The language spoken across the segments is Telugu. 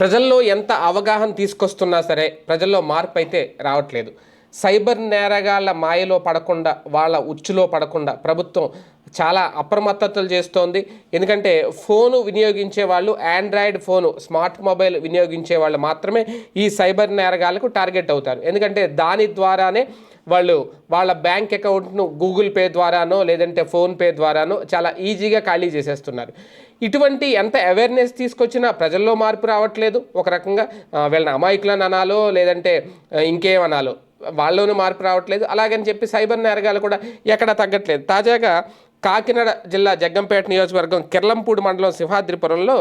ప్రజల్లో ఎంత అవగాహన తీసుకొస్తున్నా సరే ప్రజల్లో మార్పు అయితే రావట్లేదు. సైబర్ నేరగాళ్ళ మాయలో పడకుండా వాళ్ళ ఉచ్చులో పడకుండా ప్రభుత్వం చాలా అప్రమత్తతలు చేస్తోంది. ఎందుకంటే ఫోను వినియోగించే వాళ్ళు ఆండ్రాయిడ్ ఫోను స్మార్ట్ మొబైల్ వినియోగించే వాళ్ళు మాత్రమే ఈ సైబర్ నేరగాళ్ళకు టార్గెట్ అవుతారు. ఎందుకంటే దాని ద్వారానే వాళ్ళు వాళ్ళ బ్యాంక్ అకౌంట్ను గూగుల్ పే ద్వారానో లేదంటే ఫోన్పే ద్వారానో చాలా ఈజీగా ఖాళీ చేసేస్తున్నారు. ఇటువంటి ఎంత అవేర్నెస్ తీసుకొచ్చినా ప్రజల్లో మార్పు రావట్లేదు. ఒక రకంగా వీళ్ళని అమాయకులను అనాలో లేదంటే ఇంకేమనాలో వాళ్ళలోనూ మార్పు రావట్లేదు. అలాగని చెప్పి సైబర్ నేరగాలు కూడా ఎక్కడ తగ్గట్లేదు. తాజాగా కాకినాడ జిల్లా జగ్గంపేట నియోజకవర్గం కిర్లంపూడి మండలం సింహాద్రిపురంలో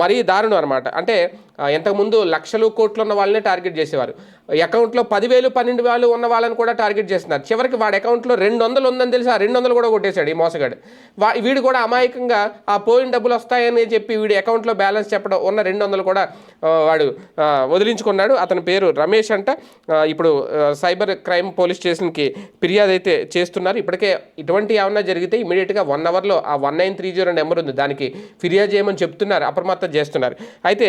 మరీ దారుణం అనమాట అంటే ఇంతకుముందు లక్షలు కోట్లు ఉన్న వాళ్ళనే టార్గెట్ చేసేవారు. అకౌంట్లో పదివేలు పన్నెండు వేలు ఉన్న వాళ్ళని కూడా టార్గెట్ చేస్తున్నారు. చివరికి వాడి అకౌంట్లో రెండు వందలు ఉందని తెలిసి ఆ రెండు వందలు కూడా కొట్టేశాడు ఈ మోసగాడు. వా వీడు కూడా అమాయకంగా ఆ పోయిన డబ్బులు వస్తాయని చెప్పి వీడి అకౌంట్లో బ్యాలెన్స్ చెప్పడం ఉన్న రెండు వందలు కూడా వాడు వదిలించుకున్నాడు. అతని పేరు రమేష్ అంట. ఇప్పుడు సైబర్ క్రైమ్ పోలీస్ స్టేషన్కి ఫిర్యాదు అయితే చేస్తున్నారు. ఇప్పటికే ఇటువంటి ఏమన్నా జరిగితే ఇమీడియట్గా వన్ అవర్లో ఆ one nine three zero number ఉంది. దానికి ఫిర్యాదు చేయమని చెప్తున్నారు అప్రమత్తం చేస్తున్నారు. అయితే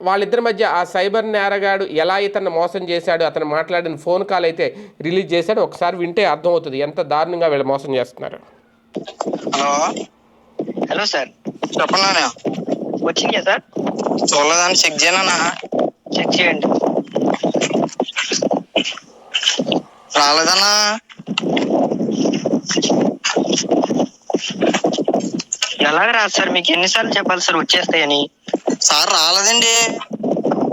వాళ్ళిద్దరి మధ్య ఆ సైబర్ నేరగాడు ఎలా ఇతన్ని మోసం చేశాడు అతను మాట్లాడిన ఫోన్ కాల్ అయితే రిలీజ్ చేశాడు ఒకసారి వింటే అర్థమవుతుంది ఎంత దారుణంగా వీళ్ళు మోసం చేస్తున్నారు. హలో? Hello sir. చెప్పండి వచ్చిందా సార్? చూడలేదని చెక్ చేయనా చెక్ చేయండి. రాలేదన్నా ఎలాగ రాదు సార్ మీకు ఎన్నిసార్లు చెప్పాలి సార్ వచ్చేస్తాయని? సార్ రాలేదండి.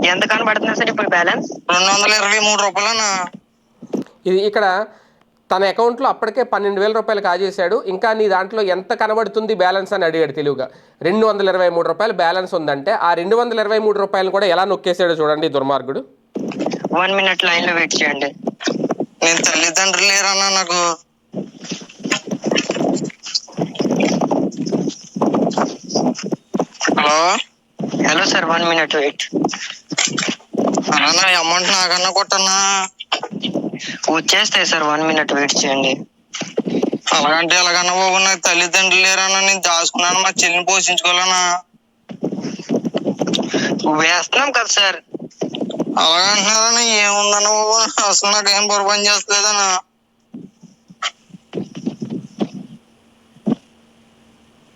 ఎంత కనబడుతుందా సార్ ఇప్పుడు బ్యాలెన్స్? రెండు వందల ఇరవై మూడు రూపాయలన్నా. ఇది ఇక్కడ తన అకౌంట్లో అప్పటికే పన్నెండు వేల రూపాయలు కాజేశాడు. ఇంకా నీ దాంట్లో ఎంత కనబడుతుంది బ్యాలెన్స్ అని అడిగాడు తెలివిగా. రెండు వందల ఇరవై మూడు రూపాయలు బ్యాలెన్స్ ఉందంటే ఆ రెండు వందల ఇరవై మూడు రూపాయలు కూడా ఎలా నొక్కేసాడో చూడండి దుర్మార్గుడు. వన్ మినిట్ లైన్లో వెయిట్ చేయండి. నేను తల్లిదండ్రులు లేరన్నా నాకు. Hello? Sir one minute wait అన్నా నా అమౌంట్ నాకన్నా కొట్టన్నా. వచ్చేస్తాయి సార్ వన్ మినిట్ వెయిట్ చేయండి. అలాగంటే ఎలాగన్నా బాబు నాకు తల్లిదండ్రులు లేరన్నా నేను దాచుకున్నాను మా చెల్లిని పోషించుకోవాలన్నా. వేస్తున్నాం కదా సార్ అలాగంటున్నారన్నా ఏముందన్న బాబు? అసలు నాకు ఏం బుర్ర పని చేస్తలేదన్నా.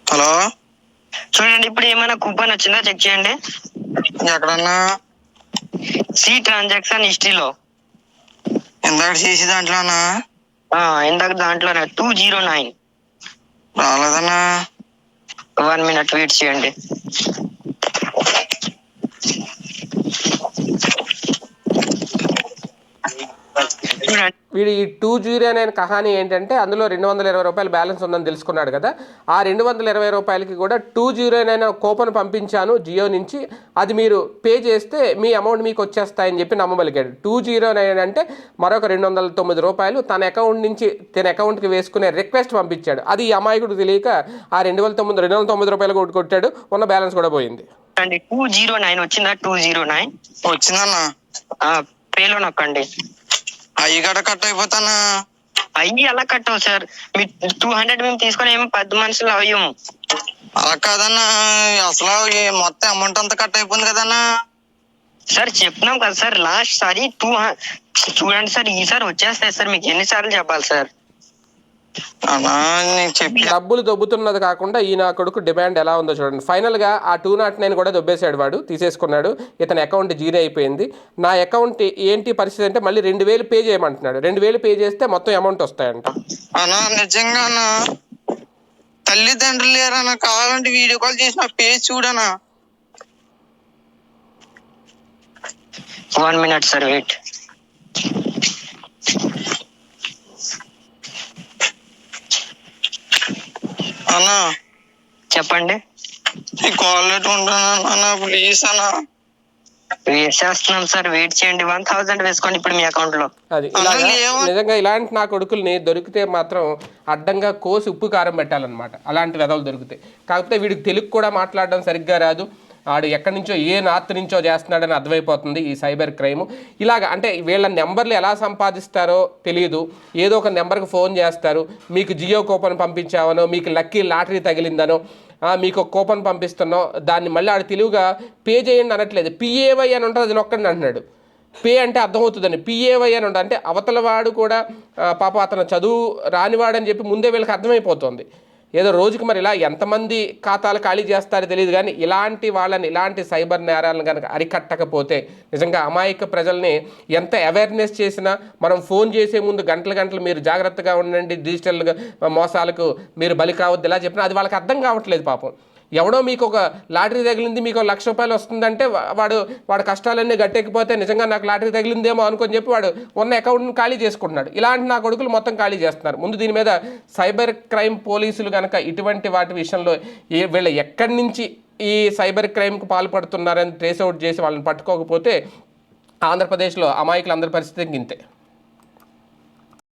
హలో? చూడండి ఇప్పుడు ఏమైనా కూపన్ వచ్చిందా? చెక్ చేయండి. ఎక్కడన్నా? సి ట్రాన్సాక్షన్ హిస్టరీలో ఇందాక చేసి దాంట్లోనా? ఇందాక దాంట్లోనే. Two zero nine. రాలేదన్నా. One minute wait చేయండి. వీడి ఈ టూ జీరో అనే కహాని ఏంటంటే అందులో రెండు వందల ఇరవై రూపాయలు బ్యాలెన్స్ ఉందని తెలుసుకున్నాడు కదా. ఆ రెండు వందల ఇరవై రూపాయలకి కూడా టూ జీరో అయిన కూపన్ పంపించాను జియో నుంచి. అది మీరు పే చేస్తే మీ అమౌంట్ మీకు వచ్చేస్తాయని చెప్పి నమ్మబలిగాడు. టూ జీరో నైన్ అంటే మరొక రెండు వందల తొమ్మిది రూపాయలు తన అకౌంట్ నుంచి తన అకౌంట్కి వేసుకునే రిక్వెస్ట్ పంపించాడు. అది ఈ అమాయకుడు తెలియక ఆ రెండు వేల తొమ్మిది రెండు వందల తొమ్మిది రూపాయలు కొట్టు కొట్టాడు. ఉన్న బ్యాలెన్స్ కూడా పోయింది. టూ జీరో నైన్ వచ్చిందా? Two zero nine? వచ్చిందన్నా. పేలో నొక్కండి అయ్యి గడ కట్ అయిపోతానా అయ్యి ఎలా కట్టవు సార్. మీ టూ హండ్రెడ్ మేము తీసుకొని ఏమి పెద్ద మనుషులు అయ్యాము. అలా కాదన్నా అసలు ఈ మొత్తం అమౌంట్ అంతా కట్ అయిపోయింది కదన్నా? సార్ చెప్తున్నాం కదా సార్ లాస్ట్ సారి టూ చూడండి సార్ ఈసారి వచ్చేస్తాయి సార్ మీకు ఎన్నిసార్లు చెప్పాలి సార్? అన్నా నేను చెప్పి డబ్బులు దొబ్బుతున్నది కాకుండా ఈ నా కొడుకు డిమాండ్ ఎలా ఉందో చూడండి. ఫైనల్గా ఆ టూ నాట్ నైన్ కూడా దొబ్బేశాడు వాడు తీసేసుకున్నాడు. ఇతని అకౌంట్ జీరో అయిపోయింది. నా అకౌంట్ ఏంటి పరిస్థితి అంటే మళ్ళీ రెండు వేలు పే చేయమంటున్నాడు. రెండు వేలు పే చేస్తే మొత్తం అమౌంట్ వస్తాయంట. అన్నా నిజంగా అన్నా తల్లిదండ్రులు లేరన్నా కావాలంటే వీడియో కాల్ చేసి నా పేజ్ చూడనా? వన్ మినిట్ సార్ వెయిట్ అన్నా. చెప్పండి. ఈ కాల్ లెట్ ఉంటానా అన్నా ప్లీజ్ అన్నా. సార్ వెయిట్ చేయండి. వన్ థౌసండ్ వేసుకోండి ఇప్పుడు మీ అకౌంట్లో. అది. నిజంగా ఇలాంటి నా కొడుకుల్ని దొరికితే మాత్రం అడ్డంగా కోసి ఉప్పు కారం పెట్టాలన్నమాట. అలాంటి వెధవలు దొరుకుతాయి కాకపోతే వీడికి తెలుగు కూడా మాట్లాడడం సరిగ్గా రాదు. ఆడు ఎక్కడి నుంచో ఏ నార్త్ నుంచో చేస్తున్నాడని అర్థమైపోతుంది ఈ సైబర్ క్రైమ్. ఇలాగ అంటే వీళ్ళ నెంబర్లు ఎలా సంపాదిస్తారో తెలియదు ఏదో ఒక నెంబర్కి ఫోన్ చేస్తారు. మీకు జియో కూపన్ పంపించామనో మీకు లక్కీ లాటరీ తగిలిందనో మీకు కూపన్ పంపిస్తున్నాం దాన్ని మళ్ళీ ఆడు తెలివిగా పే చేయండి అనట్లేదు. పిఏవై అని ఉంటుంది అది నొక్కండి అంటున్నాడు. పే అంటే అర్థమవుతుందని పిఏవై అని ఉంటుంది. అంటే అవతల వాడు కూడా పాప అతను చదువు రానివాడని చెప్పి ముందే వీళ్ళకి అర్థమైపోతుంది. ఏదో రోజుకి మరి ఇలా ఎంతమంది ఖాతాలు ఖాళీ చేస్తారో తెలియదు కానీ ఇలాంటి వాళ్ళని ఇలాంటి సైబర్ నేరాలను కనుక అరికట్టకపోతే నిజంగా అమాయక ప్రజల్ని ఎంత అవేర్నెస్ చేసినా మనం ఫోన్ చేసే ముందు గంటల గంటలు మీరు జాగ్రత్తగా ఉండండి డిజిటల్ మోసాలకు మీరు బలి కావద్దు ఇలా చెప్పినా అది వాళ్ళకి అర్థం కావట్లేదు పాపం. ఎవడో మీకు ఒక లాటరీ తగిలింది మీకు ఒక లక్ష రూపాయలు వస్తుందంటే వాడు వాడు కష్టాలన్నీ గట్టెక్కిపోతే నిజంగా నాకు లాటరీ తగిలిందేమో అనుకొని చెప్పి వాడు ఉన్న అకౌంట్ని ఖాళీ చేసుకుంటున్నాడు. ఇలాంటి నా కొడుకులు మొత్తం ఖాళీ చేస్తున్నారు. ముందు దీని మీద సైబర్ క్రైమ్ పోలీసులు కనుక ఇటువంటి వాటి విషయంలో ఏ వీళ్ళు ఎక్కడి నుంచి ఈ సైబర్ క్రైమ్కి పాల్పడుతున్నారని ట్రేస్ అవుట్ చేసి వాళ్ళని పట్టుకోకపోతే ఆంధ్రప్రదేశ్లో అమాయకులందరి పరిస్థితి ఇంతే.